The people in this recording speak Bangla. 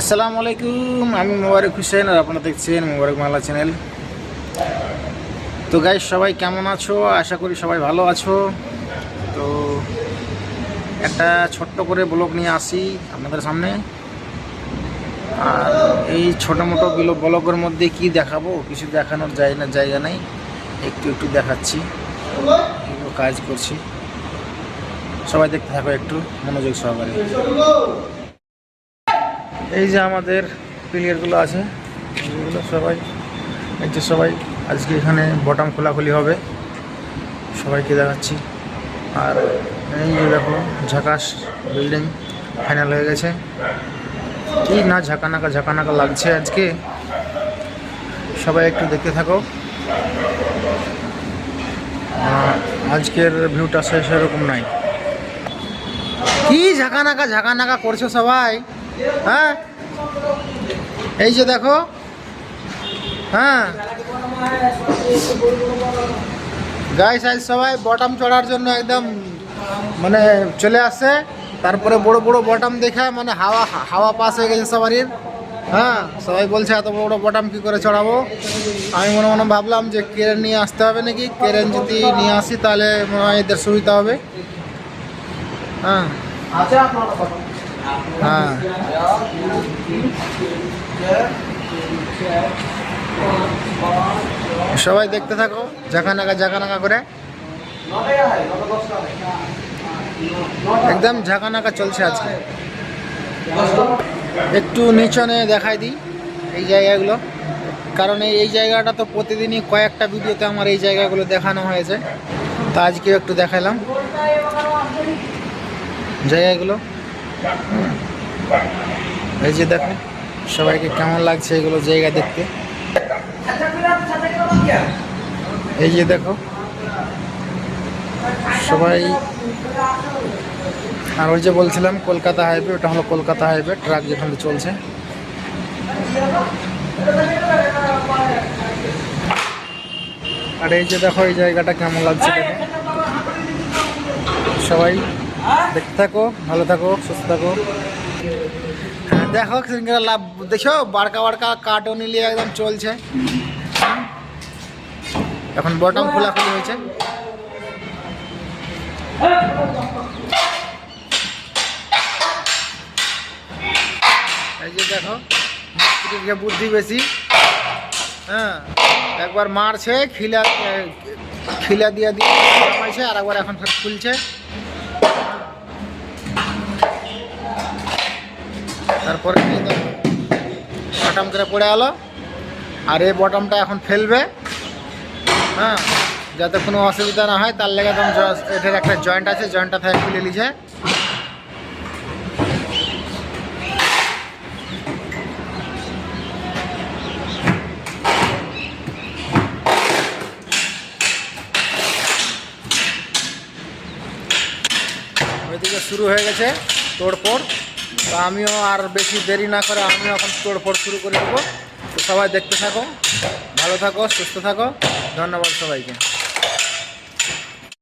আসসালামু আলাইকুম, আমি মোবারক হুসেন আর আপনারা দেখছেন মোবারক মালা চ্যানেল। তো গাইস সবাই কেমন আছো? আশা করি সবাই ভালো আছো। তো একটা ছোট্ট করে ব্লগ নিয়ে আসি আপনাদের সামনে। আর এই ছোটো মোটো বিলো ব্লগের মধ্যে কি দেখাবো, কিছু দেখানোর যায় না জায়গা নেই। একটু একটু দেখাচ্ছি কাজ করছি। সবাই দেখতে থাকো একটু, মনোযোগ সহকারে। এই যে আমাদের প্লেয়ারগুলো আছে, এগুলো সবাই, এই যে সবাই আজকে এখানে বটম খোলাখুলি হবে। সবাইকে দেখাচ্ছি। আর এই যে দেখো ঝাকাস বিল্ডিং ফাইনাল হয়ে গেছে। কি না ঝাঁকানাকা ঝাঁকানাকা লাগছে আজকে? সবাই একটু দেখতে থাকো। আজকের ভিউটা সেরকম নাই। কি ঝাঁকানাকা ঝাঁকানাকা করছ সবাই? হ্যাঁ? এই যে দেখো। হ্যাঁ। গাই সাইজ সবাই বটম চড়ার জন্য একদম মানে চলে আসছে। তারপরে বড় বড় বটম দেখে মানে হাওয়া হাওয়া পাস হয়ে গেছে সবারই। হ্যাঁ? সবাই বলছে এত বড় বড় বটম কী করে চড়াবো? আমি মনে মনে ভাবলাম যে কেরেন নিয়ে আসতে হবে নাকি? কেরেন যদি নিয়ে আসি তাহলে মনে হয় এদের সুবিধা হবে। হ্যাঁ। হ্যাঁ। সবাই দেখতে থাকো ঝাঁকানাকা ঝাঁকানাকা করে। একদম ঝাঁকানাকা চলছে আজকে। একটু নিচনে দেখাই দিই এই জায়গাগুলো, কারণ এই জায়গাটা তো প্রতিদিনই কয়েকটা ভিডিওতে আমার এই জায়গাগুলো দেখানো হয়েছে। তা আজকে একটু দেখালাম। জায়গাগুলো। এই যে দেখো, সবাইকে কেমন লাগছে এগুলো জায়গা দেখতে? এই যে দেখো, সবাই আর ওই যে বলছিলাম, কলকাতা হাইওয়ে ওটা হলো কলকাতা হাইওয়ে ট্রাক যেখানে চলছে। আর এই যে দেখো, এই জায়গাটা কেমন লাগছে সবাই দেখতে থাকো ভালো থাকো সুস্থ থাকো। হ্যাঁ, দেখো সিঙ্গারা লাভ দেখো বাড়কা বাড়কা কার্টুন নিয়ে একদম চলছে। এখন বটম খোলাখুলি হয়েছে। দেখো বুদ্ধি বেশি। হ্যাঁ একবার মারছে খিলা খিলা দিয়ে দিয়ে আর একবার এখন খুলছে। তারপরে বটম করে পড়ে গেলো আর এই বটমটা এখন ফেলবে। হ্যাঁ যাতে কোনো অসুবিধা না হয়, তার লেগে তখন এটার একটা জয়েন্ট আছে জয়েন্টটা থেকে খুলে নিছে ওইদিকে শুরু হয়ে গেছে তোড়পড়। তো আমিও আর বেশি দেরি না করে আমি এখন তোড়পড় শুরু করে দেবো। তো সবাই দেখতে থাকো, ভালো থাকো, সুস্থ থাকো। ধন্যবাদ সবাইকে।